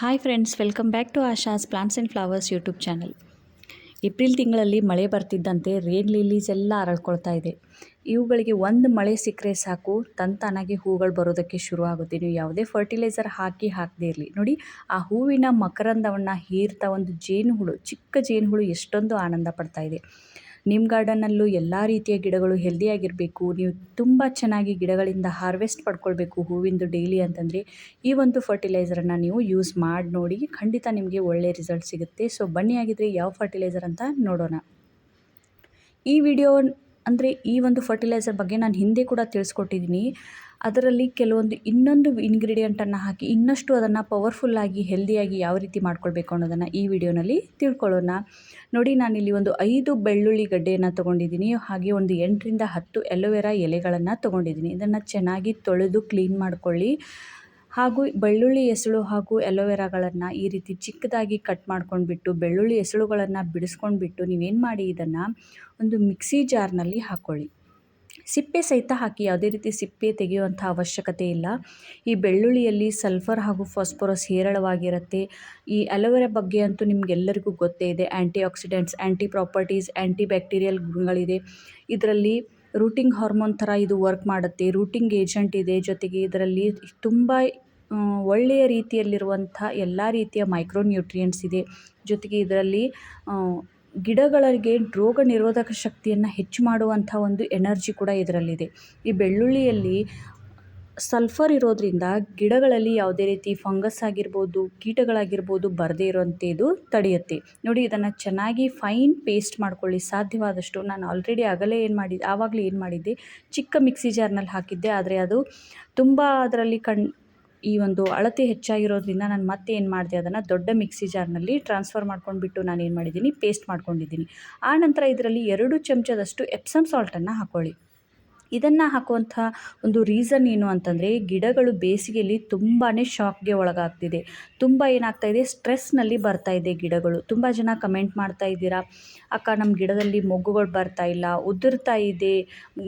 Hi friends welcome back to Asha's plants and flowers YouTube channel April ತಿಂಗಳಲ್ಲಿ ಮಳೆ ಬರ್ತಿದ್ದಂತೆ rain lilies ಎಲ್ಲ ಅರಳ್ಕೊಳ್ತಾ ಇದೆ. ಇವುಗಳಿಗೆ ಒಂದು ಮಳೆ ಸಿಕ್ಕರೆ ಸಾಕು ತಂತಾನಾಗಿ ಹೂಗಳು ಬರೋದಕ್ಕೆ ಶುರು ಆಗುತ್ತೆ. ನೀವು ಯಾವುದೇ ಫರ್ಟಿಲೈಸರ್ ಹಾಕಿ ಹಾಕದೇ ಇರಲಿ. ನೋಡಿ, ಆ ಹೂವಿನ ಮಕರಂದವನ್ನು ಹೀರ್ತಾ ಒಂದು ಜೇನುಹುಳು, ಚಿಕ್ಕ ಜೇನುಹುಳು ಎಷ್ಟೊಂದು ಆನಂದ ಪಡ್ತಾ ಇದೆ. ನಿಮ್ಮ ಗಾರ್ಡನ್ನಲ್ಲೂ ಎಲ್ಲ ರೀತಿಯ ಗಿಡಗಳು ಹೆಲ್ದಿಯಾಗಿರಬೇಕು ನೀವು ತುಂಬ ಚೆನ್ನಾಗಿ ಗಿಡಗಳಿಂದ ಹಾರ್ವೆಸ್ಟ್ ಪಡ್ಕೊಳ್ಬೇಕು ಹೂವಿಂದು ಡೈಲಿ ಅಂತಂದರೆ ಈ ಒಂದು ಫರ್ಟಿಲೈಸರನ್ನು ನೀವು ಯೂಸ್ ಮಾಡಿ ನೋಡಿ ಖಂಡಿತ ನಿಮಗೆ ಒಳ್ಳೆಯ ರಿಸಲ್ಟ್ ಸಿಗುತ್ತೆ. ಸೊ ಬನ್ನಿ ಆಗಿದ್ರೆ ಯಾವ ಫರ್ಟಿಲೈಸರ್ ಅಂತ ನೋಡೋಣ. ಈ ವಿಡಿಯೋ ಅಂದರೆ ಈ ಒಂದು ಫರ್ಟಿಲೈಸರ್ ಬಗ್ಗೆ ನಾನು ಹಿಂದೆ ಕೂಡ ತಿಳಿಸ್ಕೊಟ್ಟಿದ್ದೀನಿ ಅದರಲ್ಲಿ ಕೆಲವೊಂದು ಇನ್ನೊಂದು ಇಂಗ್ರೀಡಿಯೆಂಟನ್ನು ಹಾಕಿ ಇನ್ನಷ್ಟು ಅದನ್ನು ಪವರ್ಫುಲ್ಲಾಗಿ ಹೆಲ್ದಿಯಾಗಿ ಯಾವ ರೀತಿ ಮಾಡ್ಕೊಳ್ಬೇಕು ಅನ್ನೋದನ್ನು ಈ ವಿಡಿಯೋನಲ್ಲಿ ತಿಳ್ಕೊಳ್ಳೋಣ. ನೋಡಿ, ನಾನಿಲ್ಲಿ ಒಂದು ಐದು ಬೆಳ್ಳುಳ್ಳಿ ಗಡ್ಡೆಯನ್ನು ತೊಗೊಂಡಿದ್ದೀನಿ ಹಾಗೆ ಒಂದು ಎಂಟರಿಂದ ಹತ್ತು ಎಲೋವೆರಾ ಎಲೆಗಳನ್ನು ತೊಗೊಂಡಿದ್ದೀನಿ ಇದನ್ನು ಚೆನ್ನಾಗಿ ತೊಳೆದು ಕ್ಲೀನ್ ಮಾಡ್ಕೊಳ್ಳಿ. ಹಾಗೂ ಬೆಳ್ಳುಳ್ಳಿ ಎಸಳು ಹಾಗೂ ಎಲೋವೆರಾಗಳನ್ನು ಈ ರೀತಿ ಚಿಕ್ಕದಾಗಿ ಕಟ್ ಮಾಡ್ಕೊಂಡ್ಬಿಟ್ಟು, ಬೆಳ್ಳುಳ್ಳಿ ಎಸಳುಗಳನ್ನು ಬಿಡಿಸ್ಕೊಂಡ್ಬಿಟ್ಟು ನೀವೇನು ಮಾಡಿ ಇದನ್ನು ಒಂದು ಮಿಕ್ಸಿ ಜಾರ್ನಲ್ಲಿ ಹಾಕ್ಕೊಳ್ಳಿ ಸಿಪ್ಪೆ ಸಹಿತ ಹಾಕಿ, ಯಾವುದೇ ರೀತಿ ಸಿಪ್ಪೆ ತೆಗೆಯುವಂಥ ಅವಶ್ಯಕತೆ ಇಲ್ಲ. ಈ ಬೆಳ್ಳುಳ್ಳಿಯಲ್ಲಿ ಸಲ್ಫರ್ ಹಾಗೂ ಫಾಸ್ಫರಸ್ ಹೇರಳವಾಗಿರುತ್ತೆ. ಈ ಅಲೋವೆರಾ ಬಗ್ಗೆ ಅಂತೂ ನಿಮಗೆಲ್ಲರಿಗೂ ಗೊತ್ತೇ ಇದೆ. Anti oxidants anti properties anti bacterial ಗುಣಗಳಿದೆ. ಇದರಲ್ಲಿ ರೂಟಿಂಗ್ ಹಾರ್ಮೋನ್ ಥರ ಇದು ವರ್ಕ್ ಮಾಡುತ್ತೆ, ರೂಟಿಂಗ್ ಏಜೆಂಟ್ ಇದೆ ಜೊತೆಗೆ ಇದರಲ್ಲಿ ತುಂಬ ಒಳ್ಳೆಯ ರೀತಿಯಲ್ಲಿರುವಂಥ ಎಲ್ಲ ರೀತಿಯ ಮೈಕ್ರೋ ನ್ಯೂಟ್ರಿಯೆಂಟ್ಸ್ ಇದೆ. ಜೊತೆಗೆ ಇದರಲ್ಲಿ ಗಿಡಗಳಿಗೆ ರೋಗ ನಿರೋಧಕ ಶಕ್ತಿಯನ್ನು ಹೆಚ್ಚು ಮಾಡುವಂಥ ಒಂದು ಎನರ್ಜಿ ಕೂಡ ಇದರಲ್ಲಿದೆ. ಈ ಬೆಳ್ಳುಳ್ಳಿಯಲ್ಲಿ ಸಲ್ಫರ್ ಇರೋದರಿಂದ ಗಿಡಗಳಲ್ಲಿ ಯಾವುದೇ ರೀತಿ ಫಂಗಸ್ ಆಗಿರ್ಬೋದು, ಕೀಟಗಳಾಗಿರ್ಬೋದು ಬರದೇ ಇದು ತಡೆಯುತ್ತೆ. ನೋಡಿ, ಇದನ್ನು ಚೆನ್ನಾಗಿ ಫೈನ್ ಪೇಸ್ಟ್ ಮಾಡ್ಕೊಳ್ಳಿ. ಸಾಧ್ಯವಾದಷ್ಟು ನಾನು ಆಲ್ರೆಡಿ ಆಗಲೇ ಏನು ಮಾಡಿದ್ದೆ ಆವಾಗಲೇ ಏನು ಮಾಡಿದ್ದೆ? ಚಿಕ್ಕ ಮಿಕ್ಸಿ ಜಾರ್ನಲ್ಲಿ ಹಾಕಿದ್ದೆ. ಆದರೆ ಅದು ತುಂಬ ಅದರಲ್ಲಿ ಕಣ್, ಈ ಒಂದು ಅಳತೆ ಹೆಚ್ಚಾಗಿರೋದ್ರಿಂದ ನಾನು ಮತ್ತೆ ಏನು ಮಾಡಿದೆ? ಅದನ್ನು ದೊಡ್ಡ ಮಿಕ್ಸಿ ಜಾರ್ನಲ್ಲಿ ಟ್ರಾನ್ಸ್ಫರ್ ಮಾಡ್ಕೊಂಡ್ಬಿಟ್ಟು ನಾನು ಏನು ಮಾಡಿದ್ದೀನಿ? ಪೇಸ್ಟ್ ಮಾಡ್ಕೊಂಡಿದ್ದೀನಿ. ಆ ನಂತರ ಇದರಲ್ಲಿ ಎರಡು ಚಮಚದಷ್ಟು ಎಪ್ಸಮ್ ಸಾಲ್ಟನ್ನು ಹಾಕ್ಕೊಳ್ಳಿ ಇದನ್ನು ಹಾಕುವಂಥ ಒಂದು ರೀಸನ್ ಏನು ಅಂತಂದರೆ ಗಿಡಗಳು ಬೇಸಿಗೆಯಲ್ಲಿ ತುಂಬಾ ಶಾಕ್ಗೆ ಒಳಗಾಗ್ತಿದೆ. ತುಂಬ ಏನಾಗ್ತಾ ಇದೆ? ಸ್ಟ್ರೆಸ್ನಲ್ಲಿ ಬರ್ತಾ ಇದೆ ಗಿಡಗಳು. ತುಂಬ ಜನ ಕಮೆಂಟ್ ಮಾಡ್ತಾ ಇದ್ದೀರಾ, ಅಕ್ಕ ನಮ್ಮ ಗಿಡದಲ್ಲಿ ಮೊಗ್ಗುಗಳು ಬರ್ತಾ ಇಲ್ಲ, ಉದುರ್ತಾ ಇದೆ,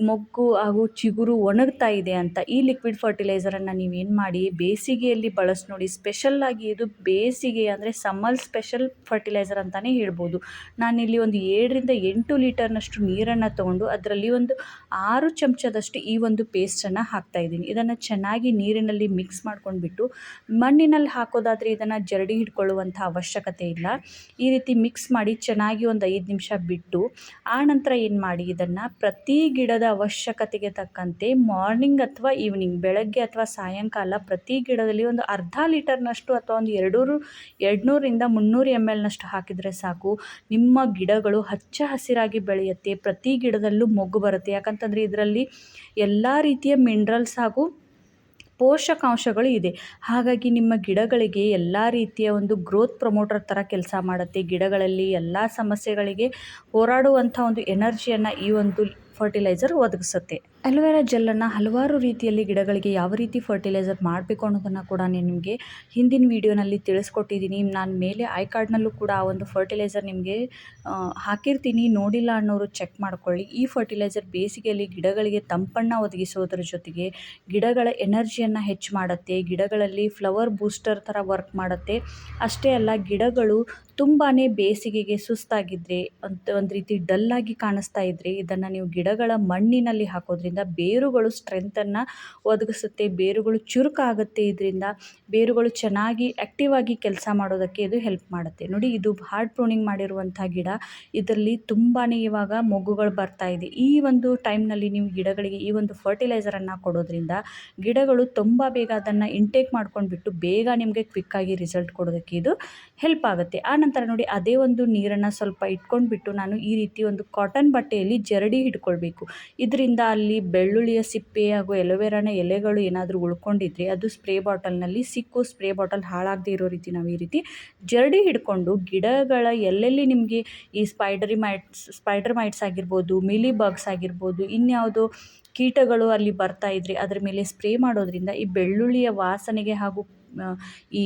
ಮೊಗ್ಗು ಹಾಗೂ ಚಿಗುರು ಒಣಗ್ತಾ ಇದೆ ಅಂತ ಈ ಲಿಕ್ವಿಡ್ ಫರ್ಟಿಲೈಸರನ್ನು ನೀವೇನು ಮಾಡಿ, ಬೇಸಿಗೆಯಲ್ಲಿ ಬಳಸಿ ನೋಡಿ ಸ್ಪೆಷಲ್ಲಾಗಿ ಇದು ಬೇಸಿಗೆ ಅಂದರೆ ಸಮ್ಮರ್ ಸ್ಪೆಷಲ್ ಫರ್ಟಿಲೈಸರ್ ಅಂತಲೇ ಹೇಳ್ಬೋದು. ನಾನಿಲ್ಲಿ ಒಂದು ಏಳರಿಂದ ಎಂಟು ಲೀಟರ್ನಷ್ಟು ನೀರನ್ನು ತೊಗೊಂಡು ಅದರಲ್ಲಿ ಒಂದು ಆರು ಚಮಚದಷ್ಟು ಈ ಒಂದು ಪೇಸ್ಟನ್ನು ಇದ್ದೀನಿ. ಇದನ್ನು ಚೆನ್ನಾಗಿ ನೀರಿನಲ್ಲಿ ಮಿಕ್ಸ್ ಮಾಡ್ಕೊಂಡ್ಬಿಟ್ಟು ಮಣ್ಣಿನಲ್ಲಿ ಹಾಕೋದಾದರೆ ಇದನ್ನು ಜರಡಿ ಹಿಡ್ಕೊಳ್ಳುವಂಥ ಅವಶ್ಯಕತೆ ಇಲ್ಲ. ಈ ರೀತಿ ಮಿಕ್ಸ್ ಮಾಡಿ ಚೆನ್ನಾಗಿ ಒಂದು ಐದು ನಿಮಿಷ ಬಿಟ್ಟು ಆನಂತರ ನಂತರ ಏನು ಮಾಡಿ ಇದನ್ನು ಪ್ರತಿ ಗಿಡದ ಅವಶ್ಯಕತೆಗೆ ತಕ್ಕಂತೆ ಮಾರ್ನಿಂಗ್ ಅಥವಾ ಈವ್ನಿಂಗ್, ಬೆಳಗ್ಗೆ ಅಥವಾ ಸಾಯಂಕಾಲ ಪ್ರತಿ ಗಿಡದಲ್ಲಿ ಒಂದು ಅರ್ಧ ಲೀಟರ್ನಷ್ಟು ಅಥವಾ ಒಂದು ಎರಡೂರು, ಎರಡುನೂರಿಂದ ಮುನ್ನೂರು ಎಂ ಎಲ್ನಷ್ಟು ಹಾಕಿದರೆ ಸಾಕು. ನಿಮ್ಮ ಗಿಡಗಳು ಹಚ್ಚ ಹಸಿರಾಗಿ ಬೆಳೆಯುತ್ತೆ, ಪ್ರತಿ ಗಿಡದಲ್ಲೂ ಮೊಗ್ಗು ಬರುತ್ತೆ. ಯಾಕಂತಂದರೆ ಇದರಲ್ಲಿ ಎಲ್ಲ ರೀತಿಯ ಮಿನರಲ್ಸ್ ಹಾಗೂ ಪೋಷಕಾಂಶಗಳು ಇದೆ. ಹಾಗಾಗಿ ನಿಮ್ಮ ಗಿಡಗಳಿಗೆ ಎಲ್ಲ ರೀತಿಯ ಒಂದು ಗ್ರೋತ್ ಪ್ರಮೋಟರ್ ಥರ ಕೆಲಸ ಮಾಡುತ್ತೆ. ಗಿಡಗಳಲ್ಲಿ ಎಲ್ಲ ಸಮಸ್ಯೆಗಳಿಗೆ ಹೋರಾಡುವಂಥ ಒಂದು ಎನರ್ಜಿಯನ್ನು ಈ ಒಂದು ಫರ್ಟಿಲೈಸರ್ ಒದಗಿಸುತ್ತೆ. ಅಲೋವೆರಾ ಜೆಲ್ಲನ್ನು ಹಲವಾರು ರೀತಿಯಲ್ಲಿ ಗಿಡಗಳಿಗೆ ಯಾವ ರೀತಿ ಫರ್ಟಿಲೈಸರ್ ಮಾಡಬೇಕು ಅನ್ನೋದನ್ನು ಕೂಡ ನಾನು ನಿಮಗೆ ಹಿಂದಿನ ವೀಡಿಯೋನಲ್ಲಿ ತಿಳಿಸ್ಕೊಟ್ಟಿದ್ದೀನಿ. ನಾನು ಮೇಲೆ ಐ ಕಾರ್ಡ್ನಲ್ಲೂ ಕೂಡ ಆ ಒಂದು ಫರ್ಟಿಲೈಸರ್ ನಿಮಗೆ ಹಾಕಿರ್ತೀನಿ. ನೋಡಿಲ್ಲ ಅನ್ನೋರು ಚೆಕ್ ಮಾಡ್ಕೊಳ್ಳಿ. ಈ ಫರ್ಟಿಲೈಸರ್ ಬೇಸಿಗೆಯಲ್ಲಿ ಗಿಡಗಳಿಗೆ ತಂಪನ್ನು ಒದಗಿಸೋದ್ರ ಜೊತೆಗೆ ಗಿಡಗಳ ಎನರ್ಜಿಯನ್ನು ಹೆಚ್ಚು ಮಾಡುತ್ತೆ. ಗಿಡಗಳಲ್ಲಿ ಫ್ಲವರ್ ಬೂಸ್ಟರ್ ಥರ ವರ್ಕ್ ಮಾಡುತ್ತೆ. ಅಷ್ಟೇ ಅಲ್ಲ, ಗಿಡಗಳು ತುಂಬಾ ಬೇಸಿಗೆಗೆ ಸುಸ್ತಾಗಿದ್ದರೆ ಅಂತ ಒಂದು ರೀತಿ ಡಲ್ಲಾಗಿ ಕಾಣಿಸ್ತಾ ಇದ್ದರೆ ಇದನ್ನು ನೀವು ಗಿಡಗಳ ಮಣ್ಣಿನಲ್ಲಿ ಹಾಕೋದ್ರಿಂದ ಬೇರುಗಳು ಸ್ಟ್ರೆಂತನ್ನು ಒದಗಿಸುತ್ತೆ, ಬೇರುಗಳು ಚುರುಕಾಗುತ್ತೆ, ಇದರಿಂದ ಬೇರುಗಳು ಚೆನ್ನಾಗಿ ಆ್ಯಕ್ಟಿವ್ ಆಗಿ ಕೆಲಸ ಮಾಡೋದಕ್ಕೆ ಇದು ಹೆಲ್ಪ್ ಮಾಡುತ್ತೆ. ನೋಡಿ, ಇದು ಹಾರ್ಡ್ ಪ್ರೂನಿಂಗ್ ಮಾಡಿರುವಂಥ ಗಿಡ, ಇದರಲ್ಲಿ ತುಂಬಾ ಇವಾಗ ಮೊಗ್ಗುಗಳು ಬರ್ತಾ ಇದೆ. ಈ ಒಂದು ಟೈಮ್ನಲ್ಲಿ ನೀವು ಗಿಡಗಳಿಗೆ ಈ ಒಂದು ಫರ್ಟಿಲೈಸರನ್ನು ಕೊಡೋದ್ರಿಂದ ಗಿಡಗಳು ತುಂಬ ಬೇಗ ಅದನ್ನು ಇಂಟೇಕ್ ಮಾಡ್ಕೊಂಡ್ಬಿಟ್ಟು ಬೇಗ ನಿಮಗೆ ಕ್ವಿಕ್ಕಾಗಿ ರಿಸಲ್ಟ್ ಕೊಡೋದಕ್ಕೆ ಇದು ಹೆಲ್ಪ್ ಆಗುತ್ತೆ. ಆ ನಂತರ ನೋಡಿ, ಅದೇ ಒಂದು ನೀರನ್ನು ಸ್ವಲ್ಪ ಇಟ್ಕೊಂಡ್ಬಿಟ್ಟು ನಾನು ಈ ರೀತಿ ಒಂದು ಕಾಟನ್ ಬಟ್ಟೆಯಲ್ಲಿ ಜರಡಿ ಹಿಡ್ಕೊಳ್ಬೇಕು. ಇದರಿಂದ ಅಲ್ಲಿ ಬೆಳ್ಳುಳ್ಳಿಯ ಸಿಪ್ಪೆ ಹಾಗೂ ಎಲೋವೆರಾನ ಎಲೆಗಳು ಏನಾದರೂ ಉಳ್ಕೊಂಡಿದ್ರೆ ಅದು ಸ್ಪ್ರೇ ಬಾಟಲ್ನಲ್ಲಿ ಸಿಕ್ಕು ಸ್ಪ್ರೇ ಬಾಟಲ್ ಹಾಳಾಗದೇ ಇರೋ ರೀತಿ ನಾವು ಈ ರೀತಿ ಜರಡಿ ಹಿಡ್ಕೊಂಡು ಗಿಡಗಳ ಎಲ್ಲೆಲ್ಲಿ ನಿಮಗೆ ಈ ಸ್ಪೈಡರಿ ಮೈಟ್ಸ್, ಸ್ಪೈಡರ್ ಮೈಟ್ಸ್ ಆಗಿರ್ಬೋದು, ಮಿಲಿ ಬಗ್ಸ್ ಆಗಿರ್ಬೋದು, ಇನ್ಯಾವುದೋ ಕೀಟಗಳು ಅಲ್ಲಿ ಬರ್ತಾ ಇದ್ರೆ ಅದರ ಮೇಲೆ ಸ್ಪ್ರೇ ಮಾಡೋದ್ರಿಂದ ಈ ಬೆಳ್ಳುಳ್ಳಿಯ ವಾಸನೆಗೆ ಹಾಗೂ ಈ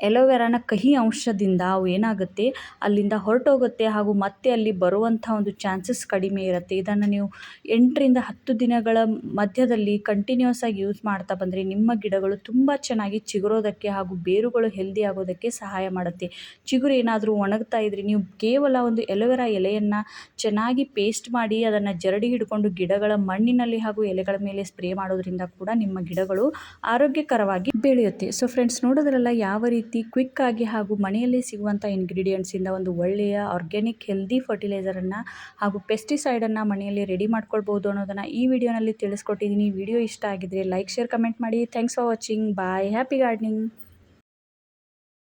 ಎಲೋವೆರಾನ ಕಹಿ ಅಂಶದಿಂದ ಅವು ಏನಾಗುತ್ತೆ? ಅಲ್ಲಿಂದ ಹೊರಟೋಗುತ್ತೆ ಹಾಗೂ ಮತ್ತೆ ಅಲ್ಲಿ ಬರುವಂಥ ಒಂದು ಚಾನ್ಸಸ್ ಕಡಿಮೆ ಇರುತ್ತೆ. ಇದನ್ನು ನೀವು ಎಂಟರಿಂದ ಹತ್ತು ದಿನಗಳ ಮಧ್ಯದಲ್ಲಿ ಕಂಟಿನ್ಯೂಸ್ ಆಗಿ ಯೂಸ್ ಮಾಡ್ತಾ ಬಂದರೆ ನಿಮ್ಮ ಗಿಡಗಳು ತುಂಬ ಚೆನ್ನಾಗಿ ಚಿಗುರೋದಕ್ಕೆ ಹಾಗೂ ಬೇರುಗಳು ಹೆಲ್ದಿ ಆಗೋದಕ್ಕೆ ಸಹಾಯ ಮಾಡುತ್ತೆ. ಚಿಗುರು ಏನಾದರೂ ಒಣಗ್ತಾ ಇದ್ರೆ ನೀವು ಕೇವಲ ಒಂದು ಎಲೋವೆರಾ ಎಲೆಯನ್ನು ಚೆನ್ನಾಗಿ ಪೇಸ್ಟ್ ಮಾಡಿ ಅದನ್ನು ಜರಡಿ ಹಿಡ್ಕೊಂಡು ಗಿಡಗಳ ಮಣ್ಣಿನಲ್ಲಿ ಹಾಗೂ ಎಲೆಗಳ ಮೇಲೆ ಸ್ಪ್ರೇ ಮಾಡೋದ್ರಿಂದ ಕೂಡ ನಿಮ್ಮ ಗಿಡಗಳು ಆರೋಗ್ಯಕರವಾಗಿ ಬೆಳೆಯುತ್ತೆ. ಸೊ ಫ್ರೆಂಡ್ಸ್ ನೋಡೋದ್ರಲ್ಲ ಯಾವ ರೀತಿ ಕ್ವಿಕ್ ಆಗಿ ಹಾಗೂ ಮನೆಯಲ್ಲೇ ಸಿಗುವಂಥ ಇಂಗ್ರೀಡಿಯೆಂಟ್ಸಿಂದ ಒಂದು ಒಳ್ಳೆಯ ಆರ್ಗ್ಯಾನಿಕ್ ಹೆಲ್ದಿ ಫರ್ಟಿಲೈಸರನ್ನು ಹಾಗೂ ಪೆಸ್ಟಿಸೈಡನ್ನು ಮನೆಯಲ್ಲಿ ರೆಡಿ ಮಾಡ್ಕೊಳ್ಬೋದು ಅನ್ನೋದನ್ನು ಈ ವಿಡಿಯೋನಲ್ಲಿ ತಿಳಿಸ್ಕೊಟ್ಟಿದ್ದೀನಿ. ವಿಡಿಯೋ ಇಷ್ಟ ಆಗಿದ್ರೆ ಲೈಕ್ ಶೇರ್ ಕಮೆಂಟ್ ಮಾಡಿ. Thanks for watching bye happy gardening